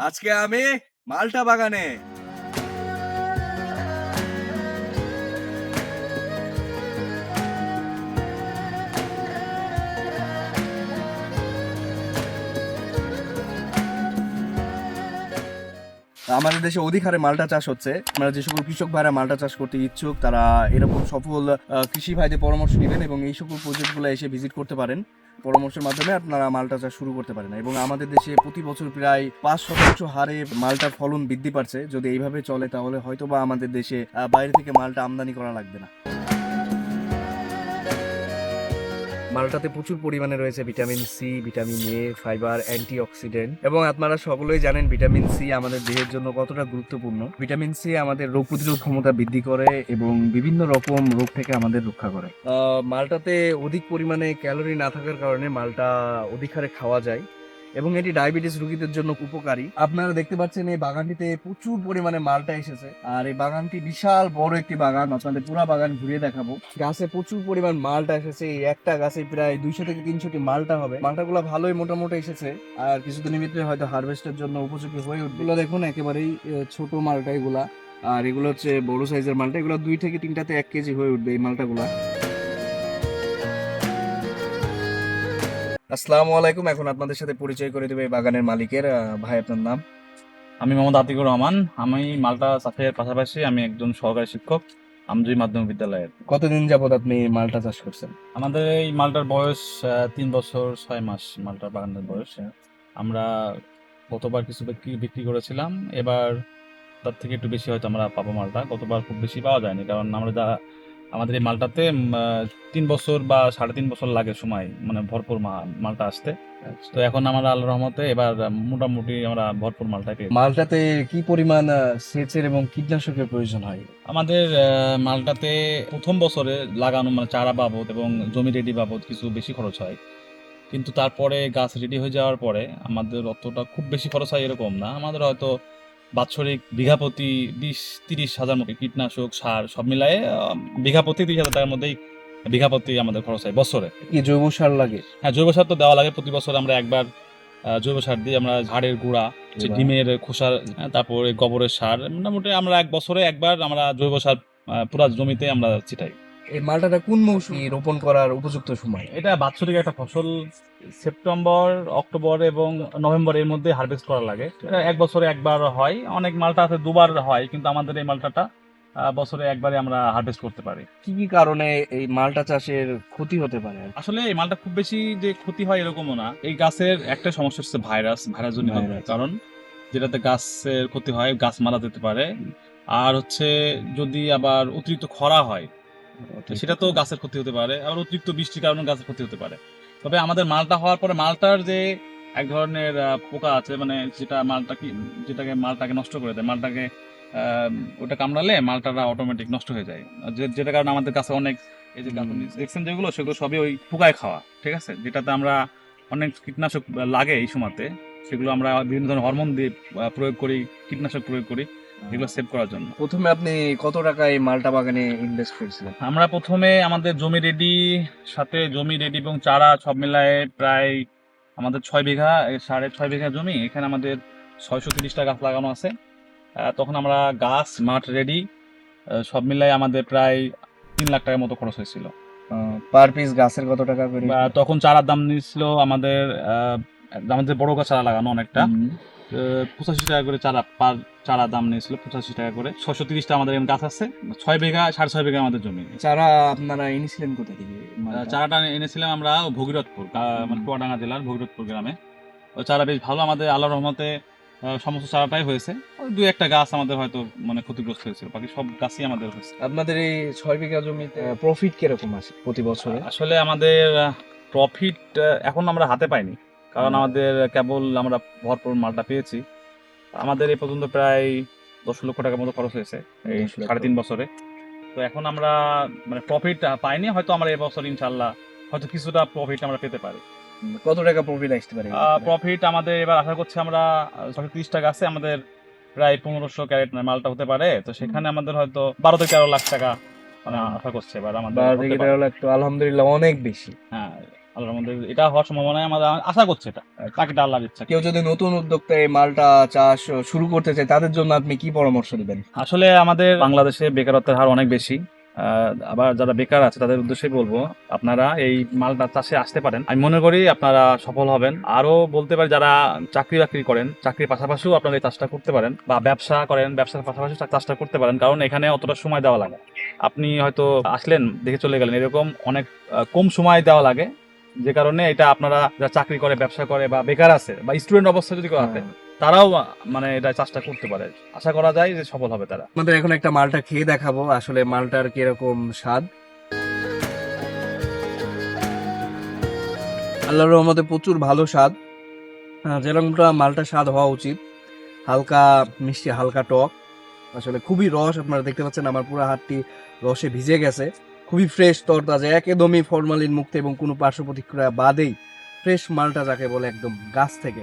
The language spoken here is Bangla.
আজকে আমি মালটা বাগানে। আমাদের দেশে অধিক হারে মালটা চাষ হচ্ছে। আমরা যে সকল কৃষক ভাইরা মালটা চাষ করতে ইচ্ছুক, তারা এরকম সফল কৃষি ভাইদের পরামর্শ নেবেন এবং এই সকল প্রজেক্টগুলো এসে ভিজিট করতে পারেন। পরামর্শের মাধ্যমে আপনারা মালটা চাষ শুরু করতে পারেন এবং আমাদের দেশে প্রতি বছর প্রায় পাঁচ শতাংশ হারে মালটার ফলন বৃদ্ধি পাচ্ছে। যদি এইভাবে চলে, তাহলে হয়তোবা আমাদের দেশে বাইরে থেকে মালটা আমদানি করা লাগবে না। মালটাতে প্রচুর পরিমাণে রয়েছে vitamin C, vitamin A, fibre, antioxidant এবং আপনারা সকলেই জানেন ভিটামিন সি আমাদের দেহের জন্য কতটা গুরুত্বপূর্ণ। ভিটামিন সি আমাদের রোগ প্রতিরোধ ক্ষমতা বৃদ্ধি করে এবং বিভিন্ন রকম রোগ থেকে আমাদের রক্ষা করে। মালটাতে অধিক পরিমাণে ক্যালোরি না থাকার কারণে মালটা অধিক হারে খাওয়া যায়। এবং এটি ডায়াবেটিস রোগীদের জন্য উপকারী। আপনারা দেখতে পাচ্ছেন এই বাগানটিতে প্রচুর পরিমাণে মালটা এসেছে। আর এই বাগানটি বিশাল বড় একটি বাগান। আপনাদের পুরো বাগান ঘুরিয়ে দেখাবো। গাছে প্রচুর পরিমাণ মালটা এসেছে। এই একটা গাছে প্রায় দুইশো থেকে তিনশোটি মালটা হবে। মালটাগুলো ভালোই মোটামুটি এসেছে। আর কিছুদিনের ভিতরে হয়তো হারভেস্টের জন্য উপযোগী হয়ে উঠবে। দেখুন, একেবারেই ছোট মালটা এগুলা। আর এগুলো হচ্ছে বড় সাইজের মালটা। এগুলো দুই থেকে তিনটাতে এক কেজি হয়ে উঠবে এই মালটাগুলা। আসসালামু আলাইকুম। এখন আপনাদের সাথে পরিচয় করে দেবে এই বাগানের মালিকের ভাই আপনার নাম? আমি মোহাম্মদ আতিকুর রহমান। আমি মালটা চাষের পাশাপাশি আমি একজন সহকারী শিক্ষক আমজুই মাধ্যমিক বিদ্যালয়ের। কতদিন যাবত আপনি মালটা চাষ করছেন? আমাদের এই মালটার বয়স তিন বছর ছয় মাস মালটার বাগানের বয়স। আমরা গতবার কিছু বিক্রি বিক্রি করেছিলাম। এবার তার থেকে একটু বেশি হয়তো আমরা পাবো মালটা। গতবার খুব বেশি পাওয়া যায়নি কারণ আমরা যা আমাদের এই মালটাতে তিন বছর বা সাড়ে তিন বছর লাগে সময় মানে ভরপুর মালটা আসতে। তো এখন আমরা আল্লাহ রহমতে এবার মোটামুটি আমরা ভরপুর মালটা পেয়েছি মালটাতে কি পরিমাণ সেচের এবং কীটনাশকের প্রয়োজন হয়? আমাদের মালটাতে প্রথম বছরে লাগানো মানে চারা বাবদ এবং জমি রেডি বাবদ কিছু বেশি খরচ হয়। কিন্তু তারপরে গাছ রেডি হয়ে যাওয়ার পরে আমাদের অতটা খুব বেশি খরচ হয় এরকম না। আমাদের হয়তো বাৎসরিক বিঘা প্রতি বিশ তিরিশ হাজার মতো কীটনাশক সার সব মিলায়ে আহ, বিঘা প্রতি তিরিশ হাজার টাকার মধ্যেই বিঘা প্রতি আমাদের খরচ হয় বছরে। কি জৈব সার লাগে? হ্যাঁ জৈব সার তো দেওয়া লাগে প্রতি বছর। আমরা একবার জৈব সার দিই। আমরা ঝাড়ের গুঁড়া ডিমের খোসার হ্যাঁ, তারপরে গোবরের সার। মোটামুটি আমরা এক বছরে একবার আমরা জৈব সার পুরা জমিতে আমরা ছিটাই। এই মালটাটা কোন মৌসুমে রোপণ করার উপযুক্ত সময়? এটা বাৎসরিক একটা ফসল। সেপ্টেম্বর অক্টোবর এবং নভেম্বর এর মধ্যে হারভেস্ট করা লাগে। এটা এক বছরে একবার হয়। অনেক মালটা আছে দুবার হয় কিন্তু আমাদের এই মালটাটা বছরে একবারে আমরা হারভেস্ট করতে পারি। কি কি কারণে এই মালটা চাষের ক্ষতি হতে পারে আসলে এই মালটা খুব বেশি যে ক্ষতি হয় এরকমও না। এই গাছের একটা সমস্যা হচ্ছে ভাইরাস ভাইরাস ভাইরাস। কারণ যেটাতে গাছের ক্ষতি হয় গাছ মারা যেতে পারে। আর হচ্ছে যদি আবার অতিরিক্ত খরা হয় সেটা তো গাছের ক্ষতি হতে পারে আবার অতিরিক্ত বৃষ্টির কারণে গাছের ক্ষতি হতে পারে। তবে আমাদের মালটা হওয়ার পরে মালটার যে এক ধরনের পোকা আছে মানে যেটা মালটা কি যেটাকে মালটাকে নষ্ট করে দেয় মালটাকে ওটা কামড়ালে মালটাটা অটোমেটিক নষ্ট হয়ে যায়। যেটা কারণে আমাদের কাছে অনেক এই যে দেখছেন যেগুলো সেগুলো সবই ওই পোকায় খাওয়া ঠিক আছে? যেটাতে আমরা অনেক কীটনাশক লাগে এই সময়তে সেগুলো আমরা বিভিন্ন ধরনের হরমোন দিয়ে প্রয়োগ করি কীটনাশক প্রয়োগ করি। এগুলো সেভ করার জন্য। প্রথমে আপনি কত টাকা এই মালটা বাগানে ইনভেস্ট করেছিলেন? আমরা প্রথমে আমাদের জমি রেডি সাথে জমি রেডি এবং চারা সব মিলায়ে প্রায় আমাদের ছয় বিঘা সাড়ে ছয় বিঘা জমি। এখানে আমাদের ছয়শো তিরিশটা গাছ লাগানো আছে। তখন আমরা গাছ মাঠ রেডি সব মিলাই আমাদের প্রায় তিন লাখ টাকার মতো খরচ হয়েছিল। পার পিস গাছের কত টাকা করে? তখন চারার দাম নিয়েছিল আমাদের আমাদের বড় গাছ চারা লাগানো অনেকটা। পঁচাশি টাকা করে চারা পার চারা দাম নিয়েছিল পঁচাশি টাকা করে। ছশো তিরিশটা আমাদের এখানে গাছ আছে। ছয় বিঘা সাড়ে ছয় বিঘা আমাদের জমি। চারা আপনারা এনেছিলেন কোথা থেকে? চারাটা এনেছিলাম আমরা ভগীরথপুর মানে কুয়াডাঙ্গা জেলার ভগীরথপুর গ্রামে। ওই চারা বেশ ভালো আমাদের আল্লাহর রহমতে সমস্ত চারাটাই হয়েছে। ওই দুই একটা গাছ আমাদের হয়তো মানে ক্ষতিগ্রস্ত হয়েছিল বাকি সব গাছই আমাদের হয়েছে। আপনাদের এই ছয় বিঘা জমিতে প্রফিট কীরকম আসে প্রতি বছরে? আসলে আমাদের প্রফিট এখন আমরা হাতে পাইনি। কারণ আমাদের কেবল আমরা ভরপুর মালটা পেয়েছি। আমাদের এই পর্যন্ত প্রায় দশ লক্ষ টাকার মতো খরচ হয়েছে এই সাড়ে তিন বছরে। তো এখন আমরা মানে প্রফিট পাইনি হয়তো আমরা এবছর ইনশাল্লাহ হয়তো কিছুটা প্রফিট আমরা পেতে পারি। কত টাকা প্রফিট আসতে পারে প্রফিট আমাদের এবার আশা করছি আমরা ছশো তিরিশ টাকা আছে আমাদের প্রায় পনেরোশো ক্যারেট মালটা হতে পারে। তো সেখানে আমাদের হয়তো বারো থেকে তেরো লাখ টাকা মানে আশা করছে এবার আমাদের বারো থেকে তেরো লাখ তো আলহামদুলিল্লাহ অনেক বেশি। হ্যাঁ আল্লাহর মধ্যে এটা হওয়ার সম্ভাবনা আমাদের আশা করছে এটা। বাকিটা আল্লাহর ইচ্ছা। কেউ যদি নতুন উদ্যোক্তা এই মালটা চাষ শুরু করতে চায় তাদের জন্য আপনি কি পরামর্শ দিবেন? আসলে আমাদের বাংলাদেশে বেকারত্বের হার অনেক বেশি। আবার যারা বেকার আছে তাদের উদ্দেশ্যে বলব আপনারা এই মালটা চাষে আসতে পারেন। আমি মনে করি আপনারা সফল হবেন। আরও বলতে পারি যারা চাকরি বাকরি করেন চাকরির পাশাপাশিও আপনারা এই চাষটা করতে পারেন বা ব্যবসা করেন ব্যবসার পাশাপাশি চাষটা করতে পারেন কারণ এখানে অতটা সময় দেওয়া লাগে আপনি হয়তো আসলেন দেখে চলে গেলেন এরকম অনেক কম সময় দেওয়া লাগে। যে কারণে এটা আপনারা যারা চাকরি করে ব্যবসা করে বা বেকার আছে বা স্টুডেন্ট অবস্থা যদি কেউ আছে তারাও মানে এটা চাষটা করতে পারে। আশা করা যায় যে সফল হবে তারা। আমাদের এখন একটা মালটা খেয়ে দেখাবো আসলে মালটার কীরকম স্বাদ। আল্লাহর রহমতে প্রচুর ভালো স্বাদ। যেরকমটা মালটা স্বাদ হওয়া উচিত। হালকা মিষ্টি হালকা টক। আসলে খুবই রস আপনারা দেখতে পাচ্ছেন আমার পুরো হাতটি রসে ভিজে গেছে। খুবই ফ্রেশ তরতাজা, একদমই ফরমালিন মুক্ত এবং কোনো পার্শ্ব প্রতিক্রিয়া বাদেই ফ্রেশ মালটা যাকে বলে একদম গাছ থেকে।